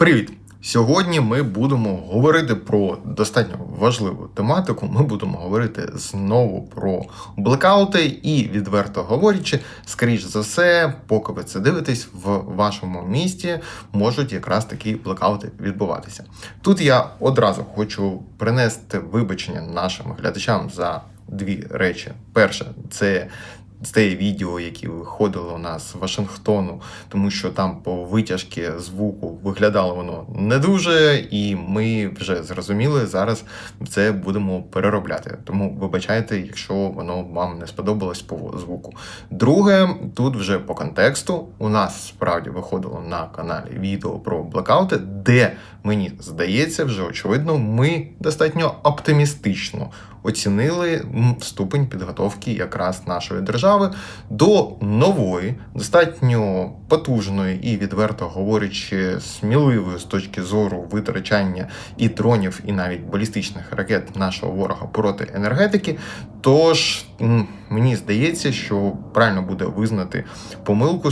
Привіт! Сьогодні ми будемо говорити про достатньо важливу тематику. Ми будемо говорити знову про блекаути і, відверто говорячи, скоріш за все, поки ви це дивитесь, в вашому місті можуть якраз такі блекаути відбуватися. Тут я одразу хочу принести вибачення нашим глядачам за дві речі. Перше, це те відео, які виходили у нас з Вашингтону, тому що там по витяжки звуку виглядало воно не дуже, і ми вже зрозуміли, зараз це будемо переробляти. Тому вибачайте, якщо воно вам не сподобалось по звуку. Друге, тут вже по контексту у нас справді виходило на каналі відео про блекаути, де мені здається, вже очевидно, ми достатньо оптимістично оцінили ступень підготовки якраз нашої держави до нової, достатньо потужної і, відверто говорячи, сміливої з точки зору витрачання і дронів, і навіть балістичних ракет нашого ворога проти енергетики. Тож мені здається, що правильно буде визнати помилку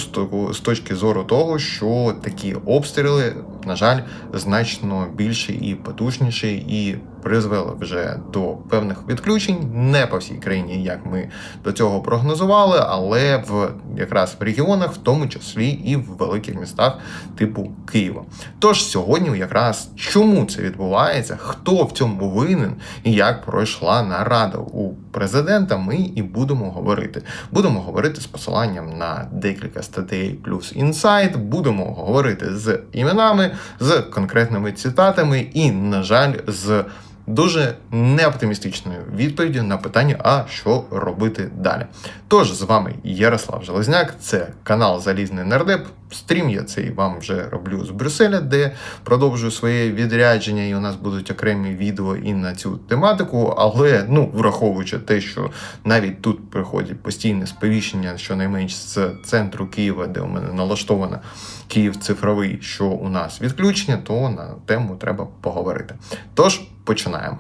з точки зору того, що такі обстріли, на жаль, значно більші і потужніші, і призвели вже до певних відключень, не по всій країні, як ми до цього прогнозували, але в якраз в регіонах, в тому числі і в великих містах типу Києва. Тож сьогодні, якраз чому це відбувається, хто в цьому винен і як пройшла нарада у президента, ми і будемо говорити. Будемо говорити з посиланням на декілька статей плюс інсайт, будемо говорити з іменами, з конкретними цитатами і, на жаль, з дуже неоптимістичною відповіддю на питання, а що робити далі. Тож з вами Ярослав Железняк, це канал Залізний Нардеп. Стрім я цей вам вже роблю з Брюсселя, де продовжую своє відрядження, і у нас будуть окремі відео і на цю тематику. Але ну, враховуючи те, що навіть тут приходять постійне сповіщення, щонайменш з центру Києва, де у мене налаштовано Київ цифровий, що у нас відключення, то на тему треба поговорити. Тож починаємо.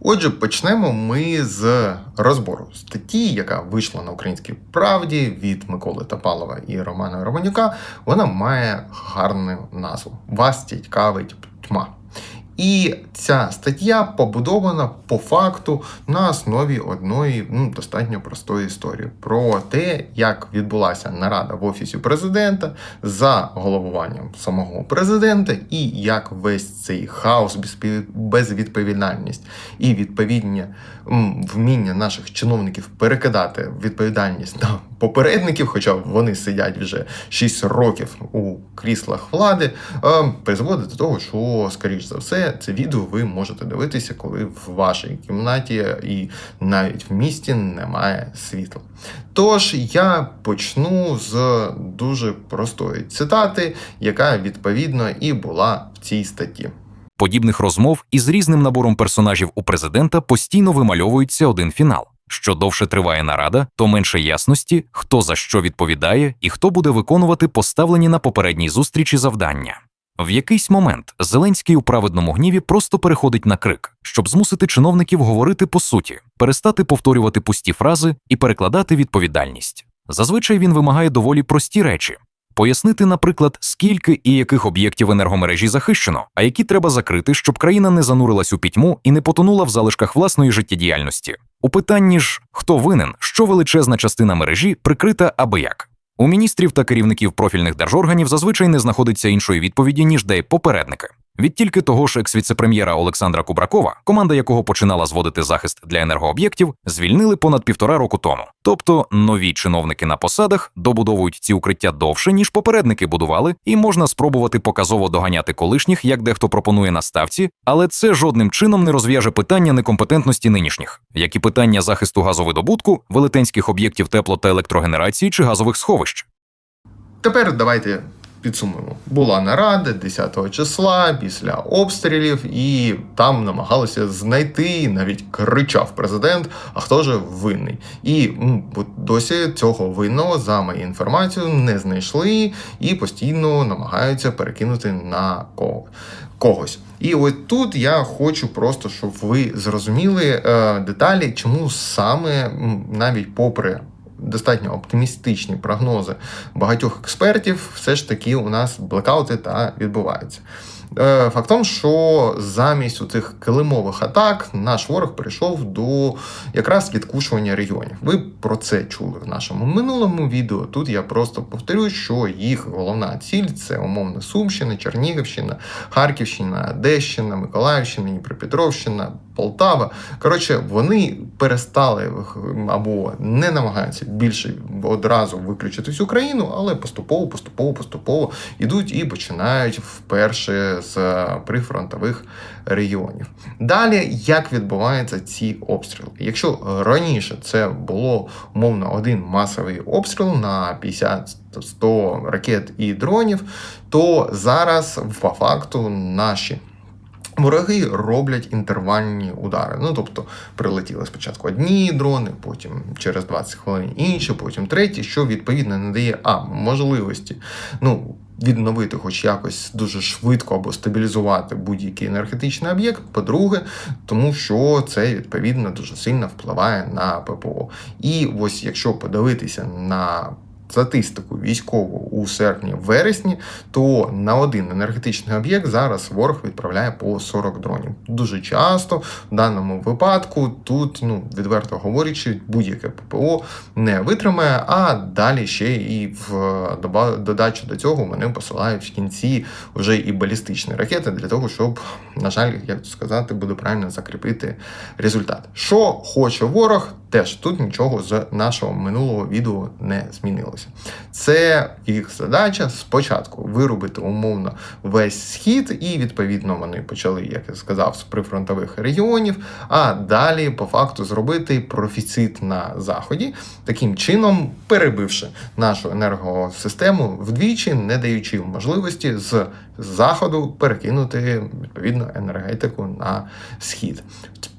Отже, почнемо ми з розбору статті, яка вийшла на українській правді від Миколи Топалова і Романа Романюка. Вона має гарну назву Вас цікавить тьма. І ця стаття побудована по факту на основі одної ну, достатньо простої історії про те, як відбулася нарада в офісі президента за головуванням самого президента, і як весь цей хаос, безвідповідальність і відповідні вміння наших чиновників перекидати відповідальність на попередників, хоча вони сидять вже 6 років у кріслах влади, е, призводить до того, що, скоріш за все, це відео ви можете дивитися, коли в вашій кімнаті і навіть в місті немає світла. Тож я почну з дуже простої цитати, яка відповідно і була в цій статті. Подібних розмов із різним набором персонажів у президента постійно вимальовується один фінал. Що довше триває нарада, то менше ясності, хто за що відповідає і хто буде виконувати поставлені на попередній зустрічі завдання. В якийсь момент Зеленський у праведному гніві просто переходить на крик, щоб змусити чиновників говорити по суті, перестати повторювати пусті фрази і перекладати відповідальність. Зазвичай він вимагає доволі прості речі. Пояснити, наприклад, скільки і яких об'єктів енергомережі захищено, а які треба закрити, щоб країна не занурилась у пітьму і не потонула в залишках власної життєдіяльності. У питанні ж хто винен, що величезна частина мережі прикрита аби як. У міністрів та керівників профільних держорганів зазвичай не знаходиться іншої відповіді, ніж де попередники. Від тільки того ж екс-віцепрем'єра Олександра Кубракова, команда якого починала зводити захист для енергооб'єктів, звільнили понад півтора року тому. Тобто нові чиновники на посадах добудовують ці укриття довше, ніж попередники будували, і можна спробувати показово доганяти колишніх, як дехто пропонує на ставці, але це жодним чином не розв'яже питання некомпетентності нинішніх, як і питання захисту газовидобутку, велетенських об'єктів тепло та електрогенерації чи газових сховищ. Тепер давайте підсумуємо. Була нарада 10 числа після обстрілів, і там намагалися знайти, навіть кричав президент, а хто ж винний. І досі цього винного, за мою інформацію, не знайшли і постійно намагаються перекинути на кого. Когось. І от тут я хочу просто, щоб ви зрозуміли е, деталі, чому саме навіть попри достатньо оптимістичні прогнози багатьох експертів, все ж таки у нас блекаути та відбуваються. Е, Фактом, що замість у цих килимових атак наш ворог перейшов до якраз відкушування регіонів. Ви про це чули в нашому минулому відео. Тут я просто повторю, що їх головна ціль це умовно Сумщина, Чернігівщина, Харківщина, Одещина, Миколаївщина, Дніпропетровщина, Полтава. Коротше, вони перестали або не намагаються більше одразу виключити всю країну, але поступово, поступово, поступово йдуть і починають вперше з прифронтових регіонів. Далі, як відбуваються ці обстріли? Якщо раніше це було умовно один масовий обстріл на 50-100 ракет і дронів, то зараз по факту наші. Вороги роблять інтервальні удари. Ну тобто прилетіли спочатку одні дрони, потім через 20 хвилин інші, потім треті, що відповідно не дає а можливості ну, відновити хоч якось дуже швидко або стабілізувати будь-який енергетичний об'єкт. По-друге, тому що це відповідно дуже сильно впливає на ППО. І ось якщо подивитися на статистику військову у серпні-вересні, то на один енергетичний об'єкт зараз ворог відправляє по 40 дронів. Дуже часто в даному випадку тут, ну відверто говорячи, будь-яке ППО не витримає, а далі ще і в додачу до цього вони посилають в кінці вже і балістичні ракети для того, щоб, на жаль, як сказати, буде правильно закріпити результат. Що хоче ворог, теж тут нічого з нашого минулого відео не змінилося. Це їх задача спочатку виробити умовно весь схід, і відповідно вони почали, як я сказав, з прифронтових регіонів, а далі по факту зробити профіцит на заході, таким чином перебивши нашу енергосистему вдвічі, не даючи можливості з заходу перекинути відповідно енергетику на схід.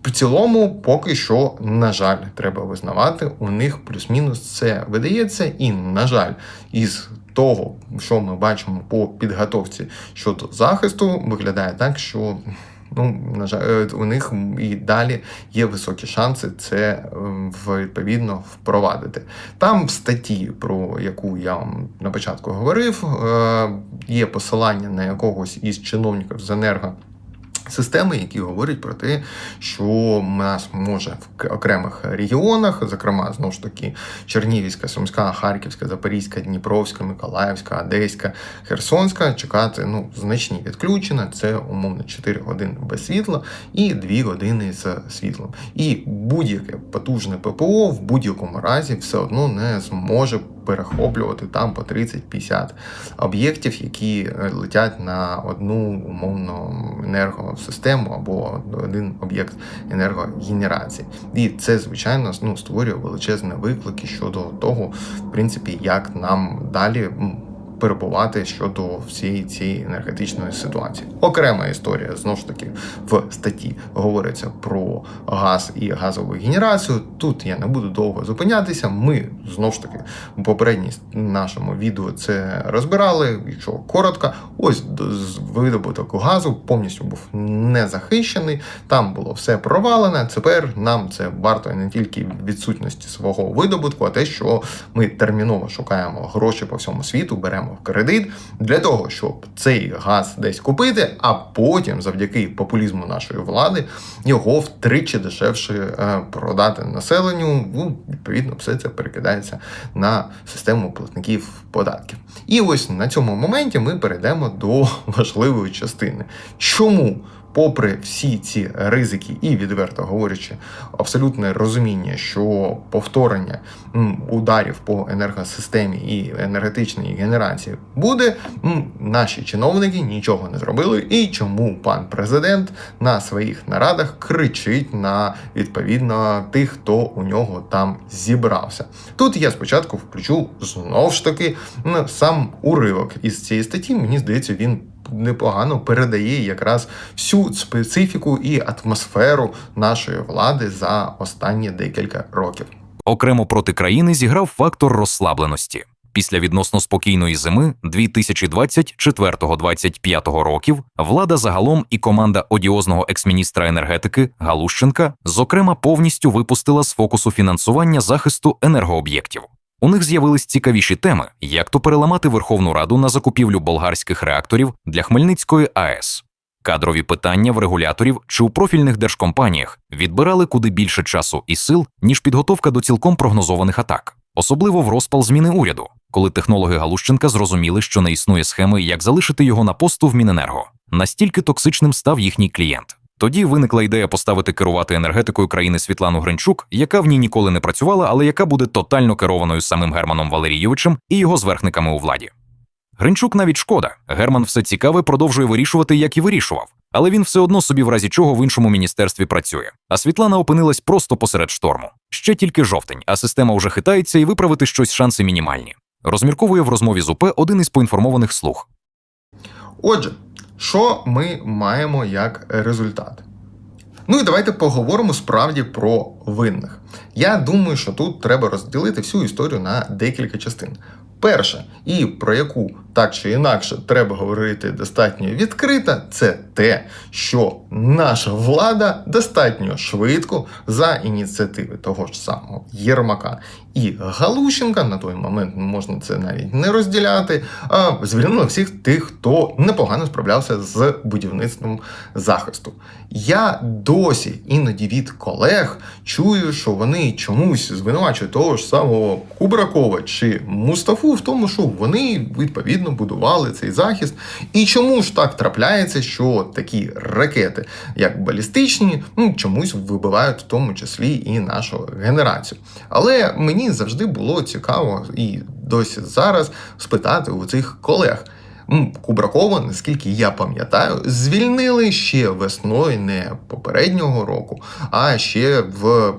В цілому, поки що, на жаль, треба визнавати, у них плюс-мінус це видається, і, на жаль, із того, що ми бачимо по підготовці щодо захисту, виглядає так, що. Ну, на жаль, е, у них і далі є високі шанси це ем, відповідно впровадити. Там в статті, про яку я вам на початку говорив, е, є посилання на якогось із чиновників з енерго. Системи, які говорять про те, що нас може в окремих регіонах, зокрема знову ж таки Чернігівська, Сумська, Харківська, Запорізька, Дніпровська, Миколаївська, Одеська, Херсонська чекати ну значні відключення. Це умовно 4 години без світла і 2 години з світлом. І будь-яке потужне ППО в будь-якому разі все одно не зможе перехоплювати там по 30-50 об'єктів, які е, летять на одну умовно енергосистему або один об'єкт енергогенерації. І це, звичайно, ну, створює величезні виклики щодо того, в принципі, як нам далі. Перебувати щодо всієї цієї енергетичної ситуації. Окрема історія знову ж таки в статті говориться про газ і газову генерацію. Тут я не буду довго зупинятися. Ми знову ж таки в попередній нашому відео це розбирали. Якщо коротко, ось видобуток газу повністю був не захищений. Там було все провалене. Тепер нам це варто не тільки відсутності свого видобутку, а те, що ми терміново шукаємо гроші по всьому світу, беремо в кредит для того, щоб цей газ десь купити, а потім, завдяки популізму нашої влади, його втричі дешевше е, продати населенню. Ну, відповідно, все це перекидається на систему платників податків. І ось на цьому моменті ми перейдемо до важливої частини. Чому? Попри всі ці ризики, і відверто говорячи, абсолютне розуміння, що повторення ударів по енергосистемі і енергетичній генерації буде, наші чиновники нічого не зробили. І чому пан президент на своїх нарадах кричить на відповідно тих, хто у нього там зібрався? Тут я спочатку включу знову ж таки сам уривок із цієї статті. Мені здається, він непогано передає якраз всю специфіку і атмосферу нашої влади за останні декілька років. Окремо проти країни зіграв фактор розслабленості. Після відносно спокійної зими 2024-25 років влада загалом і команда одіозного екс-міністра енергетики Галущенка, зокрема, повністю випустила з фокусу фінансування захисту енергооб'єктів. У них з'явились цікавіші теми, як то переламати Верховну Раду на закупівлю болгарських реакторів для Хмельницької АЕС. Кадрові питання в регуляторів чи у профільних держкомпаніях відбирали куди більше часу і сил, ніж підготовка до цілком прогнозованих атак, особливо в розпал зміни уряду, коли технологи Галущенка зрозуміли, що не існує схеми, як залишити його на посту в Міненерго. Настільки токсичним став їхній клієнт. Тоді виникла ідея поставити керувати енергетикою країни Світлану Гринчук, яка в ній ніколи не працювала, але яка буде тотально керованою самим Германом Валерійовичем і його зверхниками у владі. Гринчук навіть шкода. Герман все цікаве продовжує вирішувати, як і вирішував. Але він все одно собі в разі чого в іншому міністерстві працює. А Світлана опинилась просто посеред шторму. Ще тільки жовтень, а система вже хитається і виправити щось шанси мінімальні. Розмірковує в розмові з УП один із поінформованих слуг. Отже, що ми маємо як результат? Ну і давайте поговоримо справді про винних. Я думаю, що тут треба розділити всю історію на декілька частин. Перше, і про яку так чи інакше треба говорити достатньо відкрито, це те, що наша влада достатньо швидко за ініціативи того ж самого Єрмака і Галущенка, на той момент можна це навіть не розділяти, а звільнила всіх тих, хто непогано справлявся з будівництвом захисту. Я досі іноді від колег чую, що вони чомусь звинувачують того ж самого Кубракова чи Мустафу в тому, що вони відповідно будували цей захист. І чому ж так трапляється, що такі ракети, як балістичні, ну чомусь вибивають в тому числі і нашу генерацію. Але мені завжди було цікаво і досі зараз спитати у цих колег. Кубракова, наскільки я пам'ятаю, звільнили ще весною не попереднього року, а ще в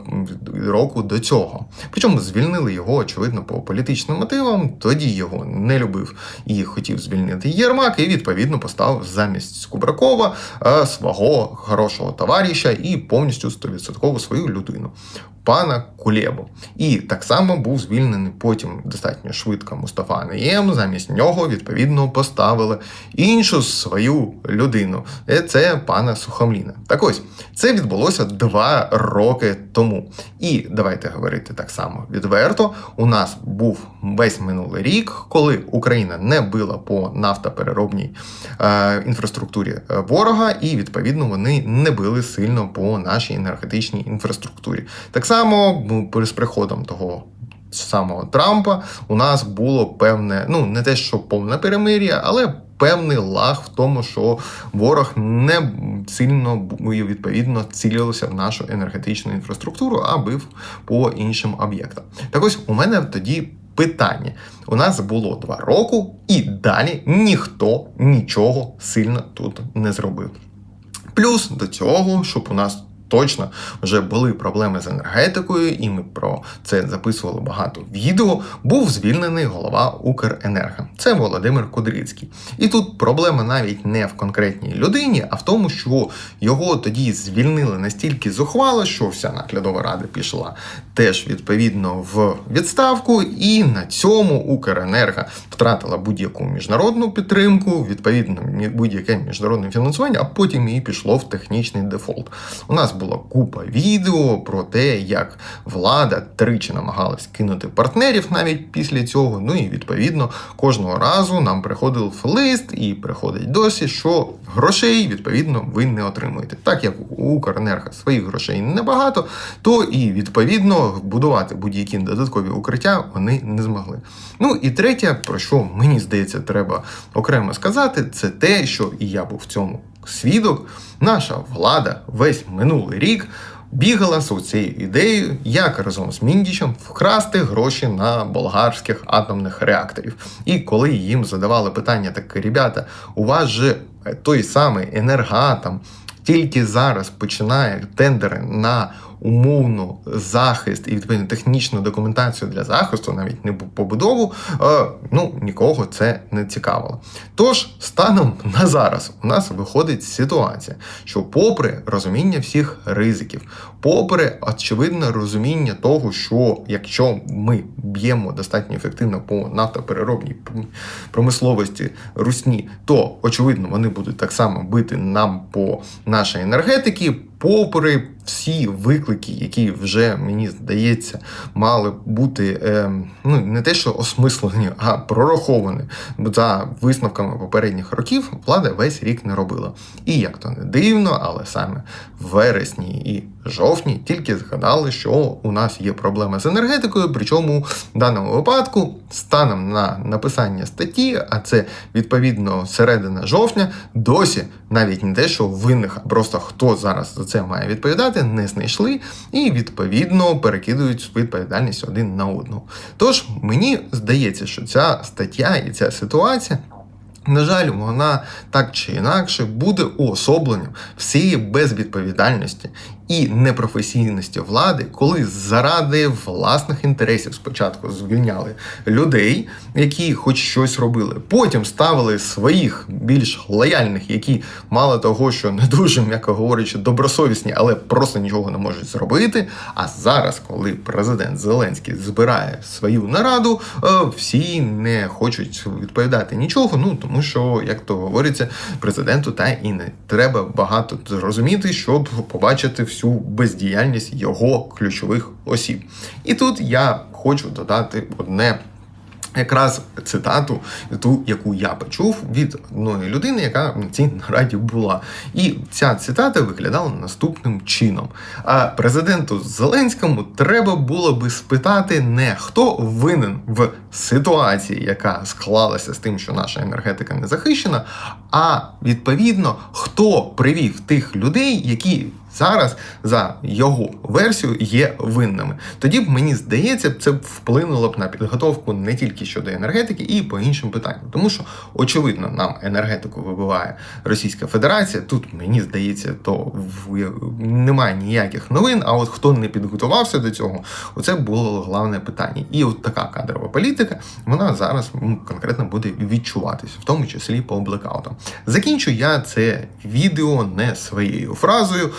року до цього. Причому звільнили його, очевидно, по політичним мотивам. Тоді його не любив і хотів звільнити Єрмак, і відповідно поставив замість Кубракова е, свого хорошого товариша і повністю 100% свою людину. Пана Кулебу. І так само був звільнений потім достатньо швидко Мустафа Наєм. Замість нього відповідно поставили іншу свою людину. Е, Це пана Сухомліна. Так ось це відбулося два роки тому. І давайте говорити так само відверто. У нас був весь минулий рік, коли Україна не била по нафтопереробній е, інфраструктурі е, ворога, і відповідно вони не били сильно по нашій енергетичній інфраструктурі. Так само ну, з приходом того. Самого Трампа у нас було певне, ну не те, що повне перемир'я, але певний лаг в тому, що ворог не сильно відповідно цілився в нашу енергетичну інфраструктуру, а бив по іншим об'єктам. Так ось у мене тоді питання: у нас було два роки, і далі ніхто нічого сильно тут не зробив. Плюс до цього, щоб у нас точно вже були проблеми з енергетикою, і ми про це записували багато відео. Був звільнений голова Укренерго. Це Володимир Кудрицький. І тут проблема навіть не в конкретній людині, а в тому, що його тоді звільнили настільки зухвало, що вся наглядова рада пішла теж відповідно в відставку, і на цьому Укренерго втратила будь-яку міжнародну підтримку, відповідно будь-яке міжнародне фінансування, а потім і пішло в технічний дефолт. У нас була купа відео про те, як влада тричі намагалась кинути партнерів навіть після цього. Ну і відповідно кожного разу нам приходив лист і приходить досі, що грошей відповідно ви не отримуєте. Так як у Укренерго своїх грошей небагато, то і відповідно будувати будь-які додаткові укриття вони не змогли. Ну і третє, про що мені здається, треба окремо сказати, це те, що і я був в цьому свідок. Наша влада весь минулий рік бігала з цією ідеєю, як разом з Міндічем вкрасти гроші на болгарських атомних реакторів. І коли їм задавали питання, так ребята, у вас же той самий енергоатом тільки зараз починає тендери на умовно захист і відповідно технічну документацію для захисту, навіть не побудову, е, ну нікого це не цікавило. Тож, станом на зараз у нас виходить ситуація, що, попри розуміння всіх ризиків, попри очевидне розуміння того, що якщо ми б'ємо достатньо ефективно по нафтопереробній промисловості русні, то очевидно вони будуть так само бити нам по нашій енергетиці, попри всі виклики, які вже мені здається мали бути е, ну не те, що осмислені, а прораховані за висновками попередніх років, влада весь рік не робила. І як то не дивно, але саме в вересні і жовтні тільки згадали, що у нас є проблема з енергетикою. Причому в даному випадку, станом на написання статті, а це відповідно середина жовтня, досі навіть не те, що винних, а просто хто зараз за це має відповідати, не знайшли і відповідно перекидують відповідальність один на одного. Тож мені здається, що ця стаття і ця ситуація. На жаль, вона так чи інакше буде уособленням всієї безвідповідальності і непрофесійності влади, коли заради власних інтересів спочатку звільняли людей, які хоч щось робили, потім ставили своїх більш лояльних, які мало того, що не дуже, м'яко говорячи, добросовісні, але просто нічого не можуть зробити. А зараз, коли президент Зеленський збирає свою нараду, е, всі не хочуть відповідати нічого. Ну тому що, як то говориться, президенту та і не треба багато зрозуміти, щоб побачити всю всю бездіяльність його ключових осіб. І тут я хочу додати одне. Якраз цитату, ту, яку я почув від одної людини, яка на цій нараді була. І ця цитата виглядала наступним чином. А президенту Зеленському треба було би спитати не хто винен в ситуації, яка склалася з тим, що наша енергетика не захищена, а відповідно хто привів тих людей, які зараз за його версію є винними. Тоді б мені здається, це б вплинуло б на підготовку не тільки щодо енергетики, і по іншим питанням. Тому що очевидно нам енергетику вибиває Російська Федерація. Тут мені здається, то в немає ніяких новин. А от хто не підготувався до цього, оце було головне питання. І от така кадрова політика, вона зараз ну, конкретно буде відчуватися, в тому числі по блекаутам. Закінчу я це відео не своєю фразою.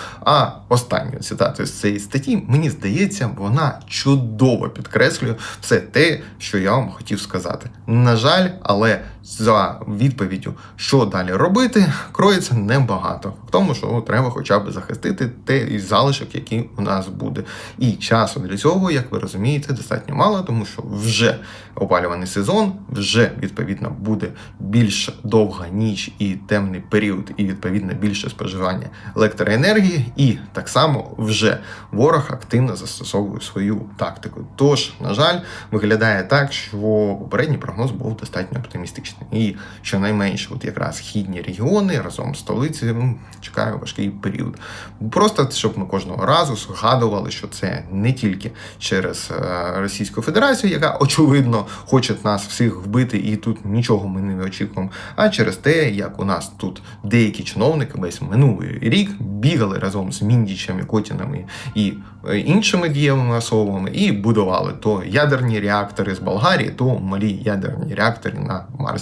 Останню цитату з цієї статті, мені здається, вона чудово підкреслює все те, що я вам хотів сказати. На жаль, але за відповіддю, що далі робити, кроється небагато. В тому, що треба хоча б захистити той залишок, який у нас буде. І часу для цього, як ви розумієте, достатньо мало, тому що вже опалюваний сезон, вже відповідно буде більш довга ніч і темний період, і відповідно більше споживання електроенергії. І так само вже ворог активно застосовує свою тактику. Тож, на жаль, виглядає так, що попередній прогноз був достатньо оптимістичний. І щонайменше, от якраз східні регіони разом з столицею ну, чекає важкий період. Просто щоб ми кожного разу згадували, що це не тільки через е, Російську Федерацію, яка очевидно хоче нас всіх вбити, і тут нічого ми не очікуємо, а через те, як у нас тут деякі чиновники весь минулий рік бігали разом з Міндічами, Котінами і е, іншими дієвими особами, і будували то ядерні реактори з Болгарії, то малі ядерні реактори на Марсі.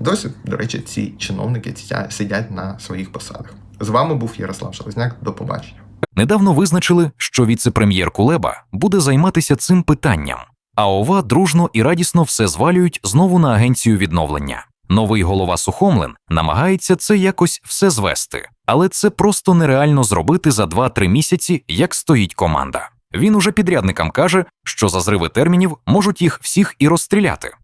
Досі, до речі, ці чиновники сидять на своїх посадах. З вами був Ярослав Шелезняк. До побачення. Недавно визначили, що віце-прем'єр Кулеба буде займатися цим питанням, а ова дружно і радісно все звалюють знову на агенцію відновлення. Новий голова Сухомлин намагається це якось все звести, але це просто нереально зробити за 2-3 місяці, як стоїть команда. Він уже підрядникам каже, що за зриви термінів можуть їх всіх і розстріляти.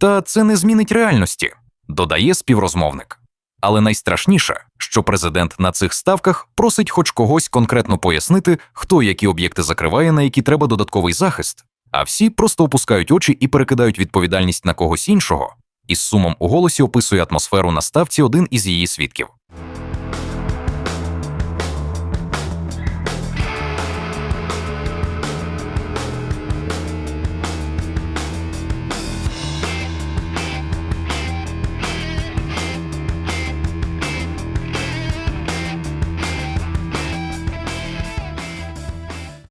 Та це не змінить реальності, додає співрозмовник. Але найстрашніше, що президент на цих ставках просить хоч когось конкретно пояснити, хто які об'єкти закриває, на які треба додатковий захист, а всі просто опускають очі і перекидають відповідальність на когось іншого, із сумом у голосі описує атмосферу на ставці один із її свідків.